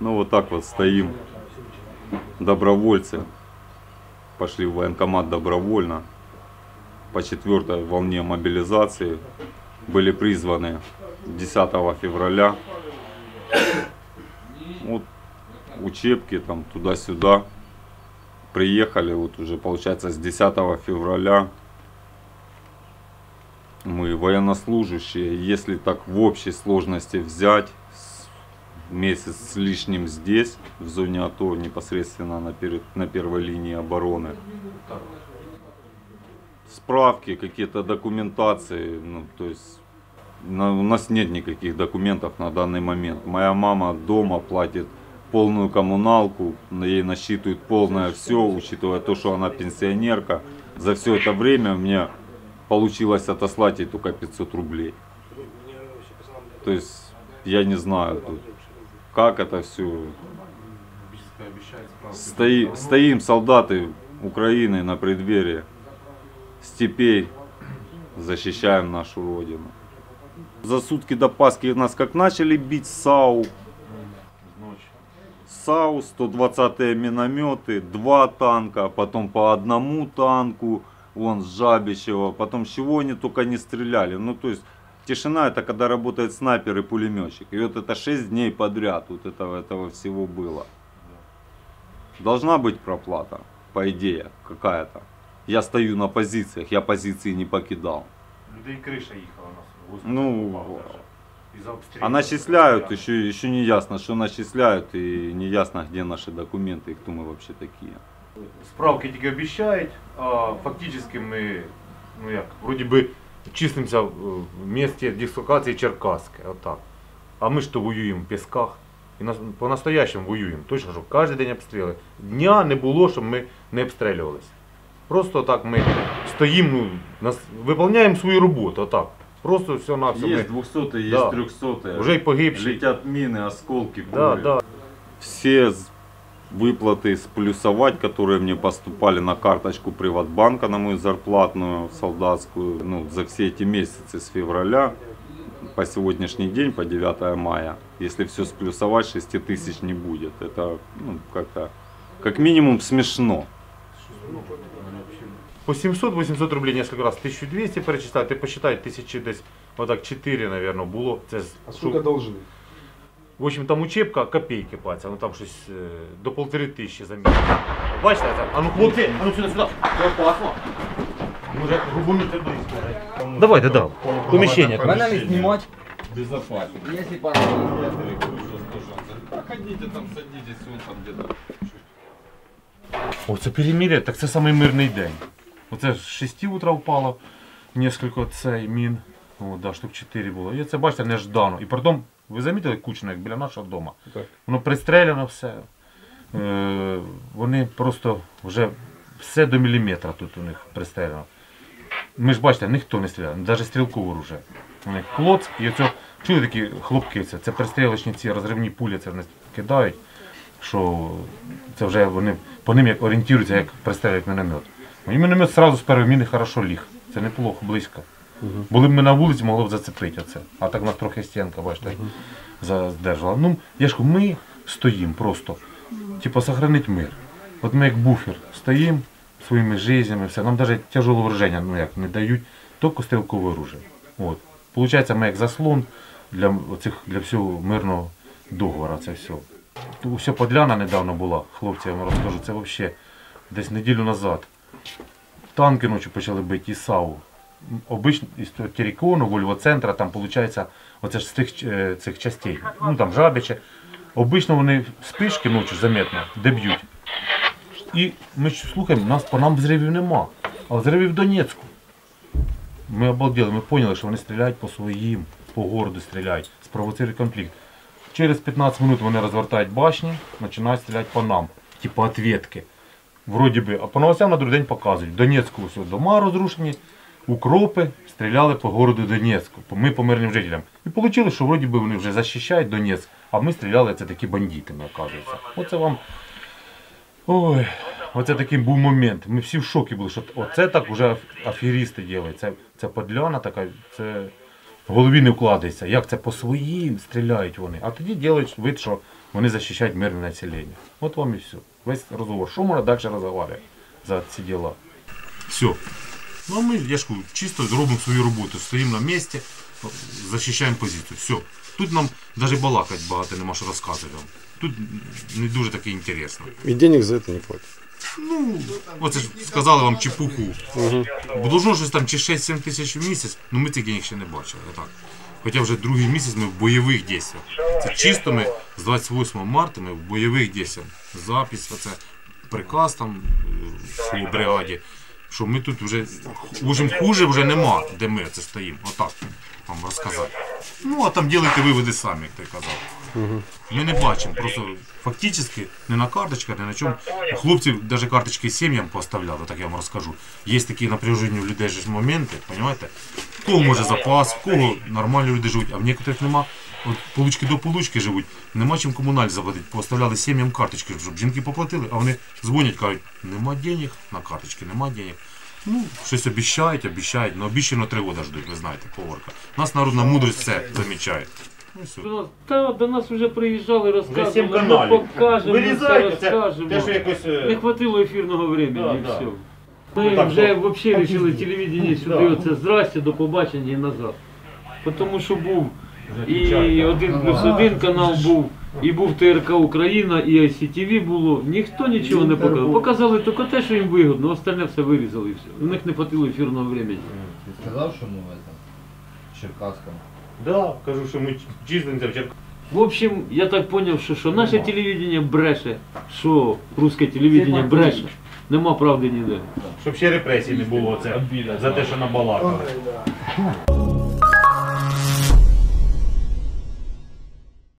Ну вот так вот стоим, добровольцы. Пошли в военкомат добровольно. По четвертой волне мобилизации были призваны 10 февраля. Вот учебки там туда-сюда. Приехали вот уже получается с 10 февраля. Мы военнослужащие, если так в общей сложности взять, месяц с лишним здесь, в зоне АТО, непосредственно на, пере- на первой линии обороны. Справки, какие-то документации, ну, то есть на- у нас нет никаких документов на данный момент. Моя мама дома платит полную коммуналку, на- ей насчитывают полное все, учитывая то, что она пенсионерка. За все это время мне получилось отослать ей только 500 рублей. То есть я не знаю тут, как это все. Стои, стоим солдаты Украины на преддверии степей, защищаем нашу родину. За сутки до Пасхи нас как начали бить САУ, САУ, 120-е минометы, два танка, потом по одному танку, вон с Жабищева, потом чего они только не стреляли. Ну, то есть, тишина это когда работает снайпер и пулеметчик. И вот это 6 дней подряд вот этого, этого всего было. Должна быть проплата, по идее, какая-то. Я стою на позициях, я позиции не покидал. Людей криша їхала у нас. в воздух Ну, упав даже. Із-за обстрілів. А начисляют, еще, еще не ясно, что начисляют, и не ясно, где наши документы, и кто мы вообще такие. Справки тільки обіцяють, а фактично ми, ну як, вроді би числимося в місті дислокації Черкаське, отак. А ми ж то воюємо в Пісках. І по-настоящему воюємо. Точно, що кожен день обстріли. Дня не було, щоб ми не обстрілювалися. Просто так ми стоїмо, ну, нас, виконуємо свою роботу, отак. Просто все на все. Есть 200 есть Да. 300 Вже й погибші. Летят мины, осколки, Да, пули. да. Все з- выплаты сплюсовать, которые мне поступали на карточку Приватбанка, на мою зарплатную солдатскую, ну, за все эти месяцы с февраля по сегодняшний день, по 9 мая, если все сплюсовать, 6 тысяч не будет. Это ну, как-то, как минимум смешно. По 700-800 рублей несколько раз, 1200 перечисляють, ти посчитай, тисячі десь, отак 4, наверное, було. Це, А сколько должны? В общем, там учебка, копейки платять, ну там щось е, до полтори тисячі за місяць. Бачите, це? А ну хлопці, а ну сюди, сюди. Це опасно. Може, рубанути близько. Давайте, да. Поміщення. Правильно ли снимать? Безопасно. Если понадобится. Проходите там, садитесь, вон там где-то. О, це перемир'я, так це самий мирний день. Оце з 6 утра впало, несколько цей мін. О, да, штук 4 було. І це, бачите, неждано. І притом, ви замітили кучно, як біля нашого дому. Так. Воно пристреляно все. Е, вони просто вже все до міліметра тут у них пристреляно. Ми ж бачите, ніхто не стріляє, навіть стрілкове оружие. У них клоц, і оце, чули такі хлопки, це, це пристрілочні ці розривні пулі, це вони кидають, що це вже вони по ним як орієнтуються, як пристрелять міномет. І міномет одразу з першої міни хорошо ліг. Це неплохо, близько. Були б ми на вулиці, могло б зацепити оце. А так нас трохи стінка, бачите, за- здержала. Ну, я ж кажу, ми стоїмо просто, типу, сохранить мир. От ми як буфер стоїмо своїми жизнями, все. Нам навіть тяжелого вооруження ну, як, не дають, тільки стрілкове оружие. От. Получається, ми як заслон для, оцих, для всього мирного договору, це все. Ту- Все подляна недавно була, хлопці, я вам розкажу, це взагалі десь неділю назад. Танки ночі почали бити і САУ. Обично із того Терекону, там виходить, оце з тих цих частей. Ну там жабиче. Обично вони спишки ночі заметно, де б'ють. І ми слухаємо, нас по нам взривів нема. А взривів в Донецьку. Ми обалділи, ми поняли, що вони стріляють по своїм, по городу стріляють, спровоцирують конфлікт. Через 15 минут вони розвертають башні, починають стріляти по нам. Типа ответки. Вроді би, а по новостям на другий день показують. Донецьку все, дома розрушені, укропи стріляли по городу Донецьку, ми по мирним жителям. І вийшло, що вроді би вони вже захищають Донецьк, а ми стріляли, це такі бандитами, оказується. Оце вам. Ой, оце такий був момент. Ми всі в шокі були, що оце так вже аферісти діють. Це, це подляна така, це в голові не вкладається. Як це по своїм стріляють вони. А тоді роблять вид, що вони захищають мирне населення. От вам і все. Весь розговор. Що можна далі розговорювати за ці діла? Все. Ну а ми, я ж кажу, чисто зробимо свою роботу, стоїмо на місці, захищаємо позицію. Все. Тут нам навіть балакати багато нема що розказувати. вам. Тут не дуже таке інтересно. И денег за это не платят. Ну, оце ж сказали вам чепуху. Бо должно щось там чи 6-7 тисяч в місяць, ну ми цих денег ще не бачили. Так. Хоча вже другий місяць ми в бойових дійствах. Це чисто ми з 28 марта ми в бойових дійствах. Запис, оце приказ там е, в бригаді. Що ми тут вже, в хуже вже нема, де ми це стоїмо. Отак вам розказати. Ну, а там ділите виводи самі, як ти казав. Ми не бачимо, просто фактично не на карточках, не на чому. Хлопці навіть карточки сім'ям поставляли, так я вам розкажу. Є такі напряжені у людей ж моменти, розумієте? В кого може запас, в кого нормальні люди живуть, а в некоторих нема. От получки до получки живуть, нема чим комуналь заплатити. Поставляли сім'ям карточки, щоб жінки поплатили, а вони дзвонять, кажуть, нема денег на карточки, нема денег. Ну, щось обіщають, обіщають, але обіщено три роки ждуть, ви знаєте, поговорка. Нас народна мудрість все замічає. Ну, і все. Нас- Та до нас вже приїжджали, розказували, сім ми каналів. покажемо, все Вирізайте, це розкажемо. те, що якось. е, Не хватило ефірного времени Да, і да. все. Ну, Ми так, вже що- взагалі вирішили телевідення сюди, Да. оце здрасте, до побачення і назад. Тому що був і печально. один плюс один канал був, і був ТРК Україна, і ICTV було. Ніхто нічого не показав. Показали тільки те, що їм вигодно, остальне все вирізали і все. У них не хватило ефірного времени. Ты сказал, что мы в этом Черкасском? Да, кажу, що ми числимося в Черкасах. В общем, я так поняв, що, що наше телевідення бреше, що русське телевідення бреше. Нема правди ніде. Щоб ще репресій не було це за те, що набалакали.